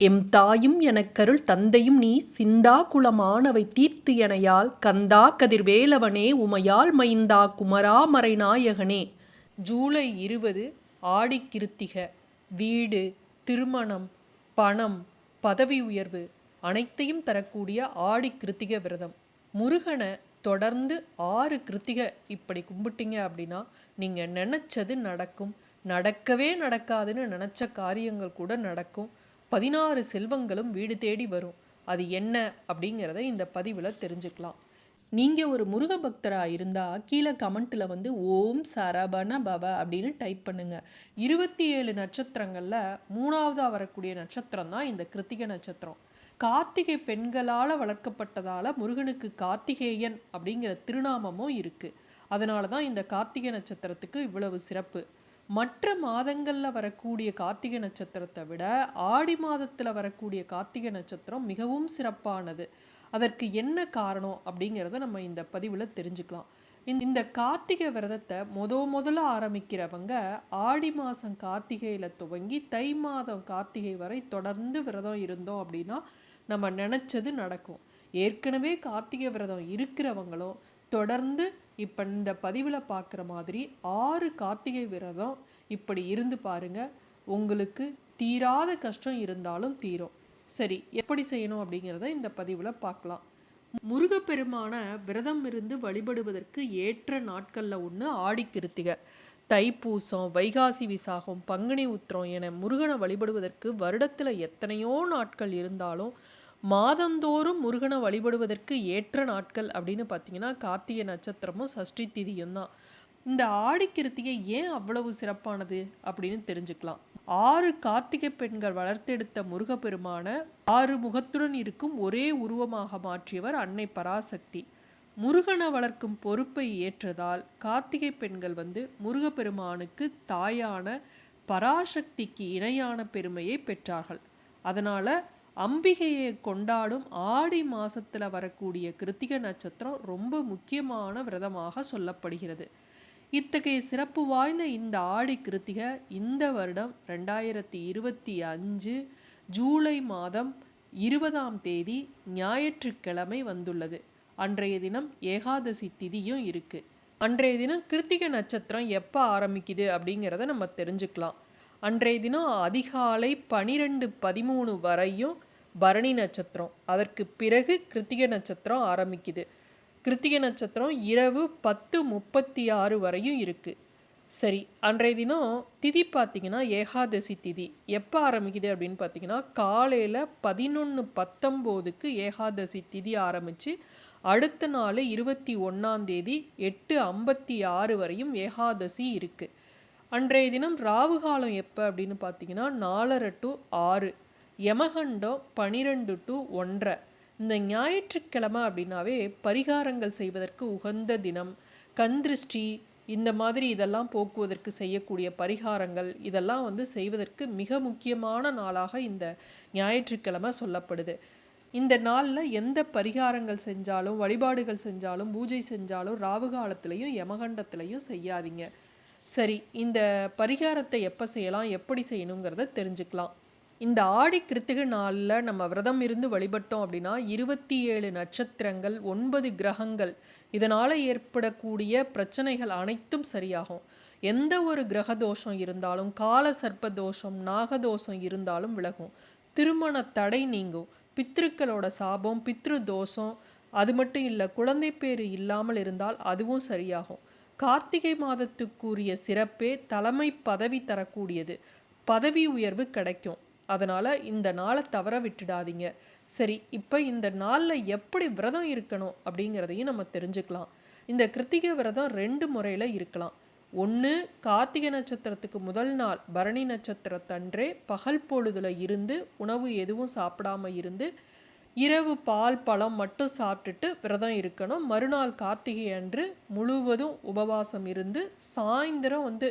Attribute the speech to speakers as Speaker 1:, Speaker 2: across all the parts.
Speaker 1: M தாயும் எனக்கருள் தந்தையும் நீ சிந்தா குலமானவை தீர்த்து எனையால் கந்தா கதிர்வேலவனே உமையால் மைந்தா குமரா மறைநாயகனே ஜூலை இருபது ஆடிக்கிருத்திக வீடு திருமணம் பணம் பதவி உயர்வு அனைத்தையும் தரக்கூடிய ஆடி கிருத்திக விரதம். முருகனை தொடர்ந்து ஆறு கிருத்திகை இப்படி கும்பிட்டீங்க அப்படின்னா நீங்கள் நினச்சது நடக்கும். நடக்கவே நடக்காதுன்னு நினச்ச காரியங்கள் கூட நடக்கும். பதினாறு செல்வங்களும் வீடு தேடி வரும். அது என்ன அப்படிங்கிறத இந்த பதிவில் தெரிஞ்சுக்கலாம். நீங்கள் ஒரு முருக பக்தராக இருந்தால் கீழே கமெண்ட்டில் வந்து ஓம் சரபண பவ அப்படின்னு டைப் பண்ணுங்கள் இருபத்தி ஏழு நட்சத்திரங்களில் மூணாவதாக வரக்கூடிய நட்சத்திரம் தான் இந்த கிருத்திகை நட்சத்திரம். கார்த்திகை பெண்களால் வளர்க்கப்பட்டதால் முருகனுக்கு கார்த்திகேயன் அப்படிங்கிற திருநாமமும் இருக்குது அதனால தான் இந்த கார்த்திகை நட்சத்திரத்துக்கு இவ்வளவு சிறப்பு. மற்ற மாதங்களில் வரக்கூடிய கார்த்திகை நட்சத்திரத்தை விட ஆடி மாதத்தில் வரக்கூடிய கார்த்திகை நட்சத்திரம் மிகவும் சிறப்பானது. அதற்கு என்ன காரணம் அப்படிங்கிறத நம்ம இந்த பதிவில் தெரிஞ்சுக்கலாம். இந்த- கார்த்திகை விரதத்தை முத முதல்ல ஆரம்பிக்கிறவங்க ஆடி மாதம் கார்த்திகையில் துவங்கி தை மாதம் கார்த்திகை வரை தொடர்ந்து விரதம் இருந்தோம் அப்படின்னா நம்ம நினச்சது நடக்கும். ஏற்கனவே கார்த்திகை விரதம் இருக்கிறவங்களும் தொடர்ந்து இப்போ இந்த பதிவில் பார்க்குற மாதிரி ஆறு கார்த்திகை விரதம் இப்படி இருந்து பாருங்கள் உங்களுக்கு தீராத கஷ்டம் இருந்தாலும் தீரும். சரி எப்படி செய்யணும் அப்படிங்கிறத இந்த பதிவில் பார்க்கலாம் முருகப்பெருமான விரதம் இருந்து வழிபடுவதற்கு ஏற்ற நாட்களில் ஒன்று ஆடி கிருத்திகை. தைப்பூசம் வைகாசி விசாகம் பங்குனி உத்திரம் என முருகனை வழிபடுவதற்கு வருடத்தில் எத்தனையோ நாட்கள் இருந்தாலும் மாதந்தோறும் முருகனை வழிபடுவதற்கு ஏற்ற நாட்கள் அப்படின்னு பார்த்தீங்கன்னா கார்த்திகை நட்சத்திரமும் சஷ்டி திதியும் தான். இந்த ஆடி கிருத்திகை ஏன் அவ்வளவு சிறப்பானது அப்படின்னு தெரிஞ்சுக்கலாம். ஆறு கார்த்திகை பெண்கள் வளர்த்தெடுத்த முருகப்பெருமான ஆறு முகத்துடன் இருக்கும் ஒரே உருவமாக மாற்றியவர் அன்னை பராசக்தி. முருகனை வளர்க்கும் பொறுப்பை ஏற்றதால் கார்த்திகை பெண்கள் வந்து முருகப்பெருமானுக்கு தாயான பராசக்திக்கு இணையான பெருமையை பெற்றார்கள். அதனால் அம்பிகையை கொண்டாடும் ஆடி மாசத்துல வரக்கூடிய கிருத்திகை நட்சத்திரம் ரொம்ப முக்கியமான விரதமாக சொல்லப்படுகிறது. இத்தகைய சிறப்பு வாய்ந்த இந்த ஆடி கிருத்திகை இந்த வருடம் ரெண்டாயிரத்தி இருபத்தி அஞ்சு ஜூலை மாதம் இருபதாம் தேதி ஞாயிற்றுக்கிழமை வந்துள்ளது. அன்றைய தினம் ஏகாதசி திதியும் இருக்கு. அன்றைய தினம் கிருத்திகை நட்சத்திரம் எப்போ ஆரம்பிக்குது அப்படிங்கிறத நம்ம தெரிஞ்சுக்கலாம். அன்றைய தினம் அதிகாலை பனிரெண்டு பதிமூணு வரையும் பரணி நட்சத்திரம். அதற்கு பிறகு கிருத்திக நட்சத்திரம் ஆரம்பிக்குது. கிருத்திக நட்சத்திரம் இரவு பத்து முப்பத்தி ஆறு வரையும் இருக்குது சரி அன்றைய தினம் திதி பார்த்தீங்கன்னா ஏகாதசி திதி. எப்போ ஆரம்பிக்குது அப்படின்னு பார்த்தீங்கன்னா காலையில் பதினொன்று பத்தொம்போதுக்கு ஏகாதசி திதி ஆரம்பித்து அடுத்த நாள் இருபத்தி ஒன்றாந்தேதி எட்டு ஐம்பத்தி ஆறு வரையும் ஏகாதசி இருக்குது அன்றைய தினம் ராவு காலம் எப்போ அப்படின்னு பார்த்தீங்கன்னா நாலரை டு ஆறு. யமகண்டம் பனிரெண்டு டு ஒன்றரை இந்த ஞாயிற்றுக்கிழமை அப்படின்னாவே பரிகாரங்கள் செய்வதற்கு உகந்த தினம். கண்திருஷ்டி இந்த மாதிரி இதெல்லாம் போக்குவதற்கு செய்யக்கூடிய பரிகாரங்கள் இதெல்லாம் வந்து செய்வதற்கு மிக முக்கியமான நாளாக இந்த ஞாயிற்றுக்கிழமை சொல்லப்படுது. இந்த நாளில் எந்த பரிகாரங்கள் செஞ்சாலும் வழிபாடுகள் செஞ்சாலும் பூஜை செஞ்சாலும் ராவு காலத்துலேயும் யமகண்டத்துலேயும் செய்யாதீங்க. சரி இந்த பரிகாரத்தை எப்போ செய்யலாம் எப்படி செய்யணுங்கிறத தெரிஞ்சுக்கலாம். இந்த ஆடி கிருத்திகை நாளில் நம்ம விரதம் இருந்து வழிபட்டோம் அப்படின்னா இருபத்தி ஏழு நட்சத்திரங்கள் ஒன்பது கிரகங்கள் இதனால் ஏற்படக்கூடிய பிரச்சனைகள் அனைத்தும் சரியாகும். எந்த ஒரு கிரக தோஷம் இருந்தாலும் கால சர்ப்ப தோஷம் நாகதோஷம் இருந்தாலும் விலகும். திருமண தடை நீங்கும். பித்திருக்களோட சாபம் பித்ரு தோஷம் அது மட்டும் இல்லை குழந்தை பேர் இல்லாமல் இருந்தால் அதுவும் சரியாகும். கார்த்திகை மாதத்துக்குரிய சிறப்பே தலைமை பதவி தரக்கூடியது. பதவி உயர்வு கிடைக்கும். அதனால் இந்த நாளை தவற விட்டுடாதீங்க. சரி இப்போ இந்த நாளில் எப்படி விரதம் இருக்கணும் அப்படிங்கிறதையும் நம்ம தெரிஞ்சுக்கலாம். இந்த கிருத்திகை விரதம் ரெண்டு முறையில் இருக்கலாம். ஒன்று கார்த்திகை நட்சத்திரத்துக்கு முதல் நாள் பரணி நட்சத்திரத்தன்றே பகல் பொழுதுல இருந்து உணவு எதுவும் சாப்பிடாம இருந்து இரவு பால் பழம் மட்டும் சாப்பிட்டுட்டு விரதம் இருக்கணும். மறுநாள் கார்த்திகை அன்று முழுவதும் உபவாசம் இருந்து சாயந்தரம் வந்து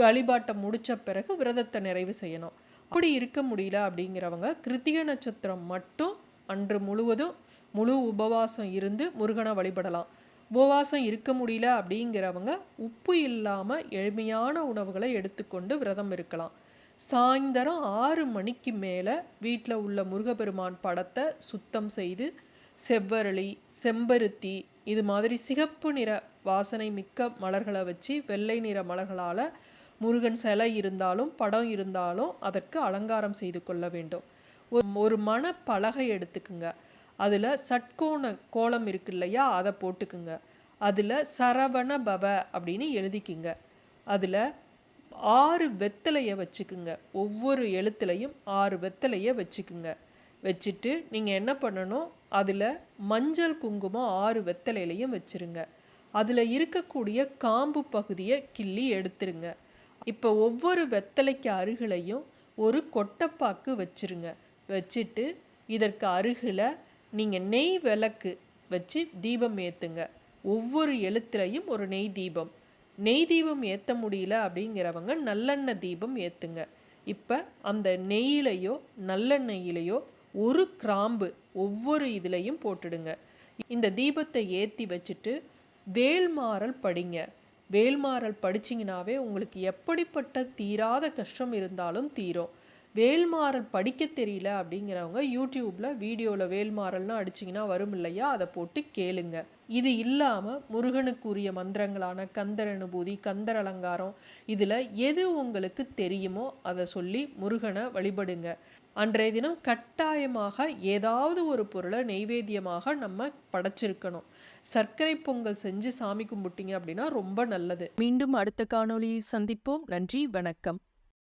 Speaker 1: வழிபாட்டை முடித்த பிறகு விரதத்தை நிறைவு செய்யணும். அப்படி இருக்க முடியல அப்படிங்கிறவங்க கிருத்திக நட்சத்திரம் மட்டும் அன்று முழுவதும் முழு உபவாசம் இருந்து முருகனை வழிபடலாம். உபவாசம் இருக்க முடியல அப்படிங்கிறவங்க உப்பு இல்லாமல் எளிமையான உணவுகளை எடுத்துக்கொண்டு விரதம் இருக்கலாம். சாயந்தரம் ஆறு மணிக்கு மேலே வீட்டில் உள்ள முருகப்பெருமான் படத்தை சுத்தம் செய்து செவ்வரளி செம்பருத்தி இது மாதிரி சிகப்பு நிற வாசனை மிக்க மலர்களை வச்சு வெள்ளை நிற மலர்களால் முருகன் சிலை இருந்தாலும் படம் இருந்தாலும் அதற்கு அலங்காரம் செய்து கொள்ள வேண்டும். ஒரு ஒரு மணப்பலகை எடுத்துக்குங்க. அதில் சட்கோண கோலம் இருக்கு இல்லையா அதை போட்டுக்குங்க. அதில் சரவண பவ அப்படின்னு எழுதிக்குங்க. அதில் ஆறு வெத்தலையை வச்சுக்குங்க. ஒவ்வொரு எழுத்துலையும் ஆறு வெத்தலையை வச்சுக்குங்க. வச்சுட்டு நீங்கள் என்ன பண்ணணும் அதில் மஞ்சள் குங்குமம் ஆறு வெத்தலையிலையும் வச்சுருங்க. அதில் இருக்கக்கூடிய காம்பு பகுதியை கிள்ளி எடுத்துருங்க. இப்போ ஒவ்வொரு வெத்தலைக்கு அருகிலையும் ஒரு கொட்டைப்பாக்கு வச்சுருங்க. வச்சுட்டு இதற்கு அருகில் நீங்கள் நெய் விளக்கு வச்சு தீபம் ஏற்றுங்க ஒவ்வொரு எழுத்துலையும் ஒரு நெய் தீபம். நெய் தீபம் ஏற்ற முடியல அப்படிங்கிறவங்க நல்லெண்ணெய் தீபம் ஏற்றுங்க இப்போ அந்த நெய்யிலையோ நல்லெண்ணெயிலையோ ஒரு கிராம்பு ஒவ்வொரு இதுலையும் போட்டுடுங்க. இந்த தீபத்தை ஏற்றி வச்சுட்டு வேல்மாறல் படிங்க. வேல்மாறல் படிச்சிங்கனாவே உங்களுக்கு எப்படிப்பட்ட தீராத கஷ்டம் இருந்தாலும் தீரும். வேல்மாறல் படிக்க தெரியல அப்படிங்கிறவங்க யூடியூப்பில் வீடியோவில் வேல்மாறல்னு அடிச்சிங்கன்னா வரும் இல்லையா? அதை போட்டு கேளுங்க. இது இல்லாமல் முருகனுக்குரிய மந்திரங்களான கந்தர் அனுபூதி கந்தர் அலங்காரம் இதில் எது உங்களுக்கு தெரியுமோ அதை சொல்லி முருகனை வழிபடுங்க. அன்றைய தினம் கட்டாயமாக ஏதாவது ஒரு பொருளை நெய்வேத்தியமாக நம்ம படைச்சிருக்கணும். சர்க்கரை பொங்கல் செஞ்சு சாமி கும்பிட்டீங்க அப்படின்னா ரொம்ப நல்லது. மீண்டும் அடுத்த காணொளியை சந்திப்போம். நன்றி வணக்கம்.